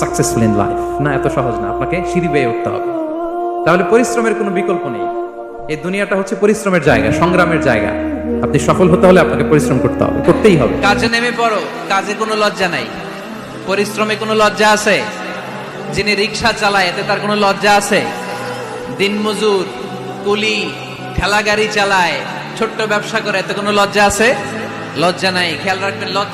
Successful in life না, এত সহজ না, আপনাকে সিঁড়ি বেয়ে উঠতে হবে। তাহলে পরিশ্রমের কোনো বিকল্প নেই। এই দুনিয়াটা হচ্ছে পরিশ্রমের জায়গা, সংগ্রামের জায়গা। আপনি সফল হতে হলে আপনাকে পরিশ্রম করতে হবে, করতেই হবে। কাজে নেমে পড়ো, কাজে কোনো লজ্জা নাই। পরিশ্রমে কোনো লজ্জা আছে? যিনি রিক্সা চালায়, এতে তার কোনো লজ্জা আছে? দিনমজুর, কুলি, ঠেলা গাড়ি চালায়, ছোট্ট ব্যবসা করে, এতে কোনো লজ্জা আছে? লজ্জা নাই, খেয়াল রাখবেন, লজ্জা